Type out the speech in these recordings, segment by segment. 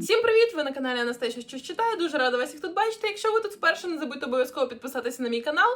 Всім привіт! Ви на каналі Анастасія щось читає. Дуже рада вас їх тут бачити. Якщо ви тут вперше, не забудьте обов'язково підписатися на мій канал.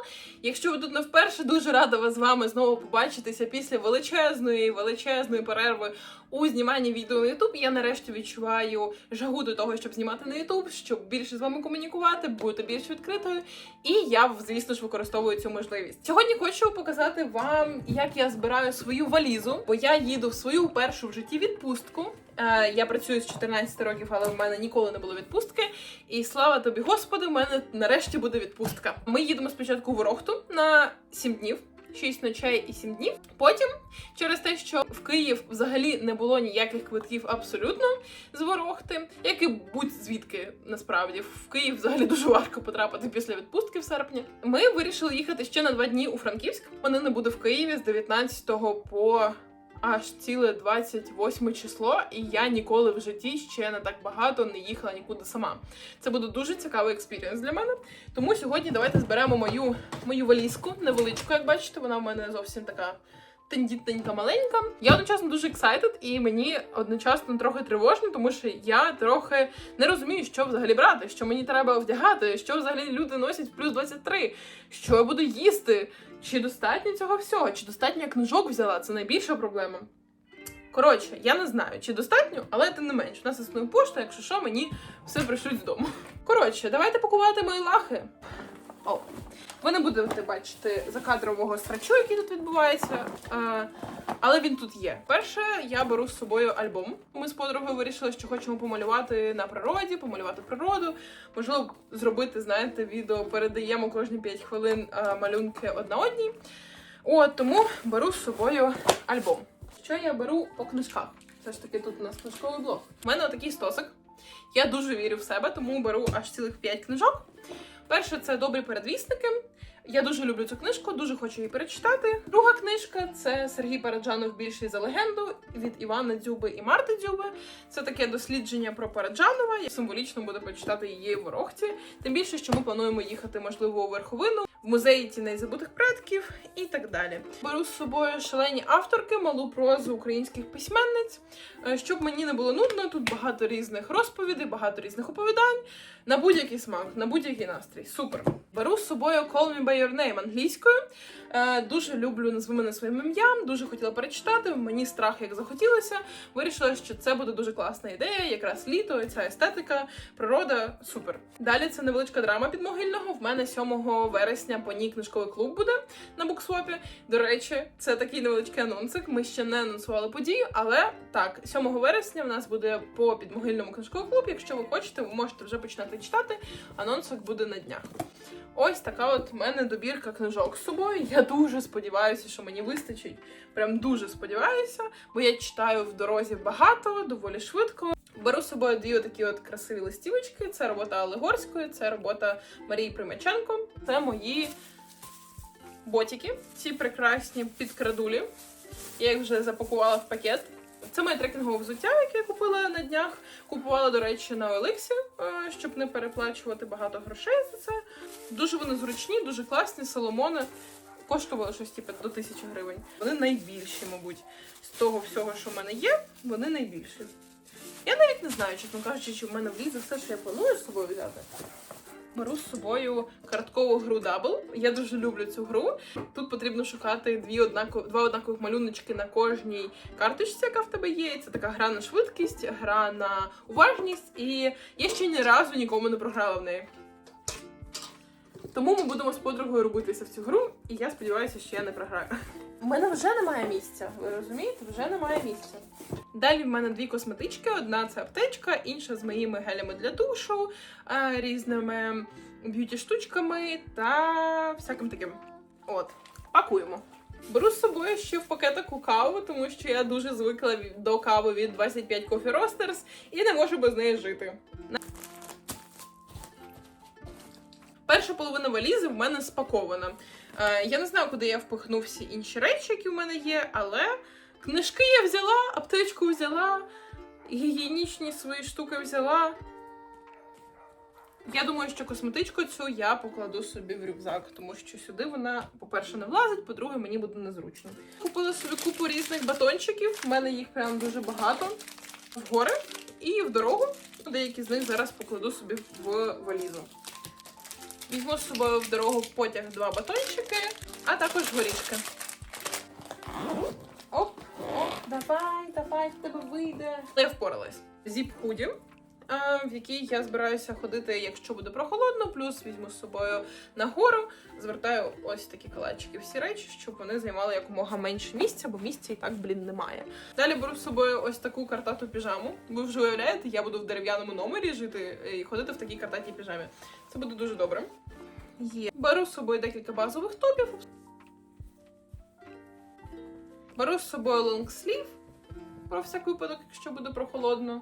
Якщо ви тут не вперше, дуже рада вас з вами знову побачитися після величезної, величезної перерви у зніманні відео на YouTube. Я нарешті відчуваю жагу до того, щоб знімати на YouTube, щоб більше з вами комунікувати, бути більш відкритою. І я, звісно ж, використовую цю можливість. Сьогодні хочу показати вам, як я збираю свою валізу, бо я їду в свою першу в житті відпустку. Е, Я працюю з 14 років, але в мене ніколи не було відпустки. І слава тобі, Господи, в мене нарешті буде відпустка. Ми їдемо спочатку в Ворохту на 7 днів. 6 ночей і 7 днів. Потім, через те, що в Київ взагалі не було ніяких квитків абсолютно з Ворохти, як і будь-звідки насправді в Київ взагалі дуже важко потрапити після відпустки в серпні. Ми вирішили їхати ще на два дні у Франківськ. Мене не буде в Києві з 19 по аж ціле 28 число, і я ніколи в житті ще не так багато не їхала нікуди сама. Це буде дуже цікавий експірієнс для мене. Тому сьогодні давайте зберемо мою, мою валізку, невеличку, як бачите, вона в мене зовсім така. Тендітненька маленька. Я одночасно дуже excited, і мені одночасно трохи тривожно, тому що я трохи не розумію, що взагалі брати, що мені треба вдягати, що взагалі люди носять в плюс 23, що я буду їсти, чи достатньо цього всього, чи достатньо я книжок взяла, це найбільша проблема. Коротше, я не знаю, чи достатньо, але тим не менш, у нас існує пошта, якщо що, мені все пришлють з дому. Коротше, давайте пакувати мої лахи. О, ви не будете бачити закадрового срачу, який тут відбувається. Е, але він тут є. Перше, я беру з собою альбом. Ми з подругою вирішили, що хочемо помалювати на природі, помалювати природу. Можливо, зробити, знаєте, відео передаємо кожні 5 хвилин е, малюнки одна одній. От тому беру з собою альбом. Що я беру по книжках? Все ж таки, тут у нас книжковий блок. У мене отакий стосик. Я дуже вірю в себе, тому беру аж цілих 5 книжок. Перше це добрі передвісники. Я дуже люблю цю книжку, дуже хочу її перечитати. Друга книжка це Сергій Параджанов більший за легенду від Івана Дзюби і Марти Дзюби. Це таке дослідження про Параджанова. Я символічно буду почитати її в Ворохті. Тим більше, що ми плануємо їхати, можливо, у верховину, в музеї тіней забутих предків і так далі. Беру з собою шалені авторки, малу прозу українських письменниць. Е, Щоб мені не було нудно, тут багато різних розповідей, багато різних оповідань на будь-який смак, на будь-який настрій. Супер. Беру з собою Call Me By Your Name англійською. Е, дуже люблю назви мене своїм ім'ям, дуже хотіла перечитати. Мені страх як захотілося. Вирішила, що це буде дуже класна ідея, якраз літо, ця естетика, природа. Супер. Далі це невеличка драма підмогильного. В мене 7 вересня по ній книжковий клуб буде на буксвопі. До речі, це такий невеличкий анонсик. Ми ще не анонсували подію, але так, 7 вересня в нас буде по підмогильному книжковий клуб. Якщо ви хочете, ви можете вже починати читати. Анонсик буде на днях. Ось така от в мене добірка книжок з собою. Я дуже сподіваюся, що мені вистачить. Прям дуже сподіваюся, бо я читаю в дорозі багато, доволі швидко. Беру з собою дві такі от красиві листівочки. Це робота Олегорської, це робота Марії Примаченко. Це мої ботики, ці прекрасні підкрадулі. Я їх вже запакувала в пакет. Це моє трекінгове взуття, яке я купила на днях. Купувала, до речі, на Олексі, е, щоб не переплачувати багато грошей за це. Дуже вони зручні, дуже класні, соломони. Коштували щось типу, до тисячі гривень. Вони найбільші, мабуть, з того всього, що в мене є, вони найбільші. Я навіть не знаю, чесно кажучи, чи в мене влізе все, що я планую з собою взяти. Беру з собою карткову гру Дабл. Я дуже люблю цю гру. Тут потрібно шукати дві однакові, два однакових малюночки на кожній карточці, яка в тебе є. Це така гра на швидкість, гра на уважність, і я ще ні разу нікому не програла в неї. Тому ми будемо з подругою робитися в цю гру, і я сподіваюся, що я не програю. У мене вже немає місця. Ви розумієте? Вже немає місця. Далі в мене дві косметички: одна це аптечка, інша з моїми гелями для душу, е, різними б'юті штучками та всяким таким. От, пакуємо. Беру з собою ще в пакетику каву, тому що я дуже звикла до кави від 25 Coffee Roasters і не можу без неї жити. Перша половина валізи в мене спакована. Е, я не знаю, куди я впихну всі інші речі, які в мене є, але книжки я взяла, аптечку взяла, гігієнічні свої штуки взяла. Я думаю, що косметичку цю я покладу собі в рюкзак, тому що сюди вона, по-перше, не влазить, по-друге, мені буде незручно. Купила собі купу різних батончиків, в мене їх прям дуже багато в гори. І в дорогу деякі з них зараз покладу собі в валізу. Візьму з собою в дорогу в потяг два батончики, а також горішки. Оп, оп, давай, давай, в тебе вийде. Я впоралась. Зіп худі, в якій я збираюся ходити, якщо буде прохолодно, плюс візьму з собою на гору, звертаю ось такі калачики, всі речі, щоб вони займали якомога менше місця, бо місця і так, блін, немає. Далі беру з собою ось таку картату піжаму. Ви вже уявляєте, я буду в дерев'яному номері жити і ходити в такій картатій піжамі. Це буде дуже добре. Є. Беру з собою декілька базових топів. Беру з собою лонгслів про всяк випадок, якщо буде прохолодно.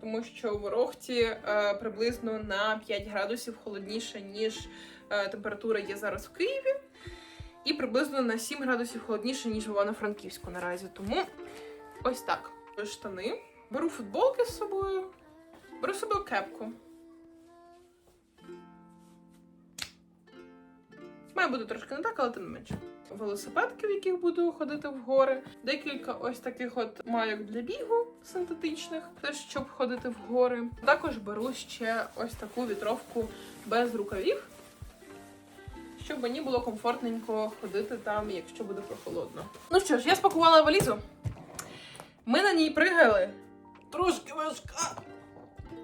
Тому що в Ворохті е, приблизно на 5 градусів холодніше, ніж е, температура є зараз в Києві. І приблизно на 7 градусів холодніше, ніж в Івано-Франківську наразі. Тому ось так. Штани. Беру футболки з собою. Беру з собою кепку. Має бути трошки не так, але тим не менше. Велосипедки, в яких буду ходити в гори. Декілька ось таких от майок для бігу синтетичних, теж щоб ходити в гори. Також беру ще ось таку вітровку без рукавів, щоб мені було комфортненько ходити там, якщо буде прохолодно. Ну що ж, я спакувала валізу. Ми на ній пригали. Трошки важка.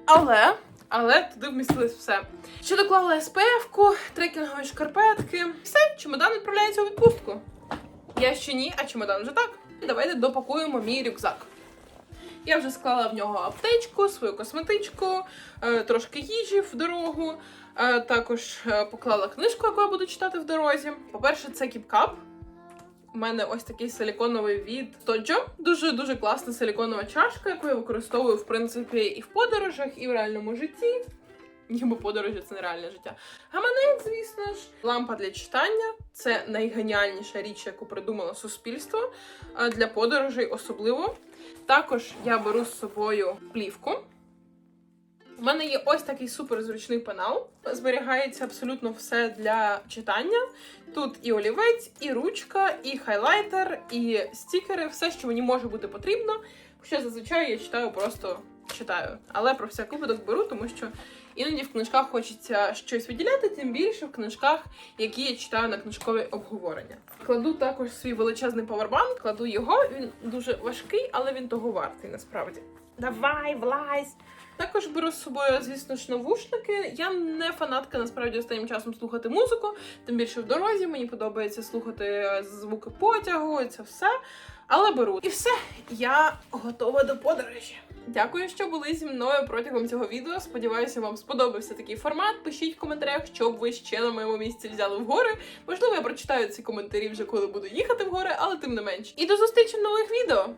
Але, але туди вмістилось все. Ще доклала СПФ-ку, трекінгові шкарпетки. Все, чемодан відправляється у відпустку. Я ще ні, а чемодан вже так. І Давайте допакуємо мій рюкзак. Я вже склала в нього аптечку, свою косметичку, е, трошки їжі в дорогу. е, Також е, поклала книжку, яку я буду читати в дорозі. По-перше, це кіпкап. У мене ось такий силіконовий від Тоджо. Дуже дуже класна силіконова чашка, яку я використовую в принципі і в подорожах, і в реальному житті. Ніби подорожі це нереальне життя. Гаманець, звісно ж, лампа для читання це найгеніальніша річ, яку придумало суспільство для подорожей, особливо. Також я беру з собою плівку. У мене є ось такий суперзручний пенал. Зберігається абсолютно все для читання. Тут і олівець, і ручка, і хайлайтер, і стікери, все, що мені може бути потрібно. Хоча зазвичай я читаю просто читаю. Але про всяк випадок беру, тому що іноді в книжках хочеться щось виділяти, тим більше в книжках, які я читаю на книжкові обговорення. Кладу також свій величезний павербанк, кладу його. Він дуже важкий, але він того вартий насправді. Давай, влазь! Також беру з собою, звісно ж, навушники. Я не фанатка насправді останнім часом слухати музику, тим більше в дорозі. Мені подобається слухати звуки потягу, це все. Але беру. І все, я готова до подорожі. Дякую, що були зі мною протягом цього відео. Сподіваюся, вам сподобався такий формат. Пишіть в коментарях, що б ви ще на моєму місці взяли в гори. Можливо, я прочитаю ці коментарі вже коли буду їхати в гори, але тим не менш. І до зустрічі в нових відео!